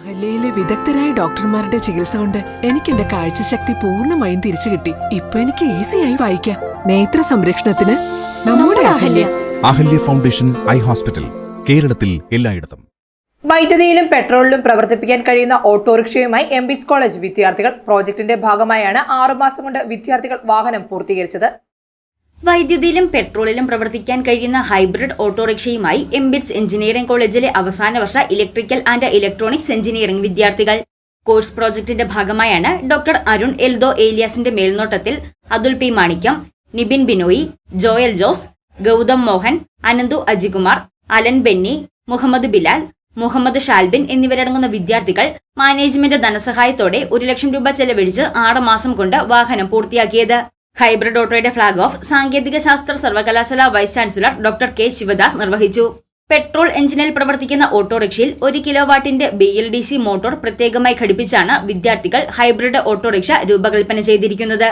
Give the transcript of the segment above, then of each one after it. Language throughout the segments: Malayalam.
അഹല്യയിലെ വിദഗ്ധരായ ഡോക്ടർമാരുടെ ചികിത്സ കൊണ്ട് എനിക്ക് എന്റെ കാഴ്ചശക്തി പൂർണമായും തിരിച്ചു കിട്ടി. ഇപ്പൊ എനിക്ക് ഈസിയായി വായിക്കാം. നേത്ര സംരക്ഷണത്തിന് നമ്മുടെ Ahalya. Ahalya foundation eye hospital കേരളത്തിൽ എല്ലായിടത്തും. വൈദ്യുതിയിലും പെട്രോളിലും പ്രവർത്തിപ്പിക്കാൻ കഴിയുന്ന ഓട്ടോറിക്ഷയുമായി എം ബിസ് കോളേജ് വിദ്യാർത്ഥികൾ. പ്രോജക്ടിന്റെ ഭാഗമായാണ് ആറുമാസം കൊണ്ട് വിദ്യാർത്ഥികൾ വാഹനം പൂർത്തീകരിച്ചത്. വൈദ്യുതിയിലും പെട്രോളിലും പ്രവർത്തിക്കാൻ കഴിയുന്ന ഹൈബ്രിഡ് ഓട്ടോറിക്ഷയുമായി എംബിറ്റ്സ് എഞ്ചിനീയറിംഗ് കോളേജിലെ അവസാന വർഷ ഇലക്ട്രിക്കൽ ആൻഡ് ഇലക്ട്രോണിക്സ് എഞ്ചിനീയറിംഗ് വിദ്യാർത്ഥികൾ. കോഴ്സ് പ്രോജക്ടിന്റെ ഭാഗമായാണ് ഡോക്ടർ അരുൺ എൽദോ ഏലിയാസിന്റെ മേൽനോട്ടത്തിൽ അതുൽ പി മാണിക്യം നിബിൻ ബിനോയി ജോയൽ ജോസ് ഗൗതം മോഹൻ അനന്തു അജികുമാർ അലൻ ബെന്നി മുഹമ്മദ് ബിലാൽ മുഹമ്മദ് ഷാൽബിൻ എന്നിവരടങ്ങുന്ന വിദ്യാർത്ഥികൾ മാനേജ്മെന്റ് ധനസഹായത്തോടെ ഒരു ലക്ഷം രൂപ ചെലവഴിച്ച് ആറ് മാസം കൊണ്ട് വാഹനം പൂർത്തിയാക്കിയത്. ഹൈബ്രിഡ് ഓട്ടോയുടെ ഫ്ളാഗ് ഓഫ് സാങ്കേതിക ശാസ്ത്ര സർവകലാശാല vice chancellor doctor K Sivadas നിർവഹിച്ചു. പെട്രോൾ എഞ്ചിനിൽ പ്രവർത്തിക്കുന്ന ഓട്ടോറിക്ഷയിൽ ഒരു kilo വാട്ടിന്റെ B L D C motor പ്രത്യേകമായി ഘടിപ്പിച്ചാണ് വിദ്യാർത്ഥികൾ ഹൈബ്രിഡ് ഓട്ടോറിക്ഷ രൂപകൽപ്പന ചെയ്തിരിക്കുന്നത്.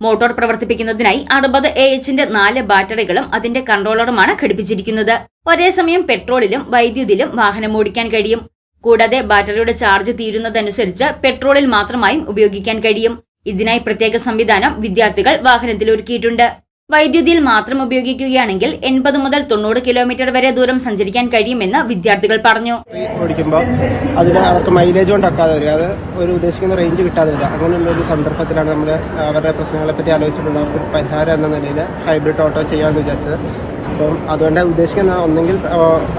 മോട്ടോർ പ്രവർത്തിപ്പിക്കുന്നതിനായി അറുപത് എ എച്ചിന്റെ നാല് ബാറ്ററികളും അതിന്റെ കൺട്രോളറുമാണ് ഘടിപ്പിച്ചിരിക്കുന്നത്. ഒരേ സമയം പെട്രോളിലും വൈദ്യുതിയിലും വാഹനം ഓടിക്കാൻ കഴിയും. കൂടാതെ ബാറ്ററിയുടെ ചാർജ് തീരുന്നതനുസരിച്ച് പെട്രോളിൽ മാത്രമായും ഉപയോഗിക്കാൻ കഴിയും. ഇതിനായി പ്രത്യേക സംവിധാനം വിദ്യാർത്ഥികൾ വാഹനത്തിൽ ഒരുക്കിയിട്ടുണ്ട്. വൈദ്യുതിയിൽ മാത്രം ഉപയോഗിക്കുകയാണെങ്കിൽ എൺപത് മുതൽ തൊണ്ണൂറ് കിലോമീറ്റർ വരെ ദൂരം സഞ്ചരിക്കാൻ കഴിയുമെന്ന് വിദ്യാർത്ഥികൾ പറഞ്ഞു. ഓടിക്കുമ്പോൾ അതിന് അവർക്ക് മൈലേജ് കൊണ്ടാക്കാതെ വരിക. അത് ഒരു ഉദ്ദേശിക്കുന്ന റേഞ്ച് കിട്ടാതെ വരിക. അങ്ങനെയുള്ള ഒരു സന്ദർഭത്തിലാണ് നമ്മൾ അവരുടെ പ്രശ്നങ്ങളെ പറ്റി ആലോചിച്ചിട്ടുള്ള അവർക്ക് പരിഹാരം എന്ന നിലയിൽ ഹൈബ്രിഡ് ഓട്ടോ ചെയ്യാമെന്ന് വിചാരിച്ചത്. അപ്പം അതുകൊണ്ട് ഉദ്ദേശിക്കുന്ന ഒന്നെങ്കിൽ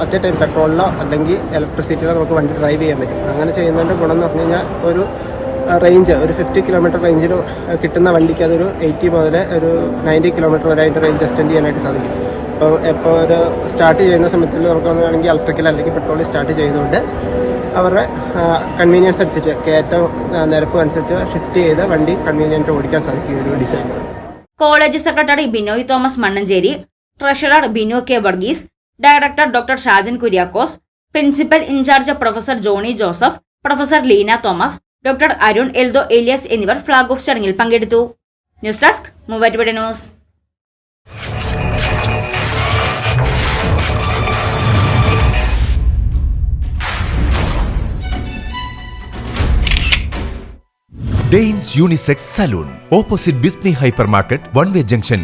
അറ്റ് എ ടൈം പെട്രോളിലോ അല്ലെങ്കിൽ ഇലക്ട്രിസിറ്റിയിലോ നമുക്ക് വണ്ടി ഡ്രൈവ് ചെയ്യാൻ പറ്റും. അങ്ങനെ ചെയ്യുന്നതിന്റെ ഗുണം എന്ന് പറഞ്ഞു കഴിഞ്ഞാൽ ഒരു റേഞ്ച് ഒരു ഫിഫ്റ്റി കിലോമീറ്റർ റേഞ്ചിൽ കിട്ടുന്ന വണ്ടിക്ക് അതൊരു എയ്റ്റി മുതൽ ഒരു നയന്റി കിലോമീറ്റർ വരെ അതിന്റെ റേഞ്ച് എക്സ്റ്റെൻഡ് ചെയ്യാനായിട്ട് സാധിക്കും. അപ്പോൾ ഇപ്പോൾ ഒരു സ്റ്റാർട്ട് ചെയ്യുന്ന സമയത്തിൽ നമുക്ക് വന്നുകയാണെങ്കിൽ ഇലക്ട്രിക്കൽ അല്ലെങ്കിൽ പെട്രോൾ സ്റ്റാർട്ട് ചെയ്തുകൊണ്ട് അവരുടെ കൺവീനിയൻസ് അനുസരിച്ച് കയറ്റം നിരപ്പ് അനുസരിച്ച് ഷിഫ്റ്റ് ചെയ്ത് വണ്ടി കൺവീനിയന്റ് ഓടിക്കാൻ സാധിക്കും ഒരു design college secretary Binoy Thomas Mannancheri treasurer Binu K Varghese director doctor Shajan Kuriakose principal in charge professor Johny Joseph professor Leena Thomas doctor Arun Eldo Elias എന്നിവർ ഫ്ളാഗ് ഓഫ് ചടങ്ങിൽ പങ്കെടുത്തു. News desk Muvattupuzha news. Unisex salon opposite junction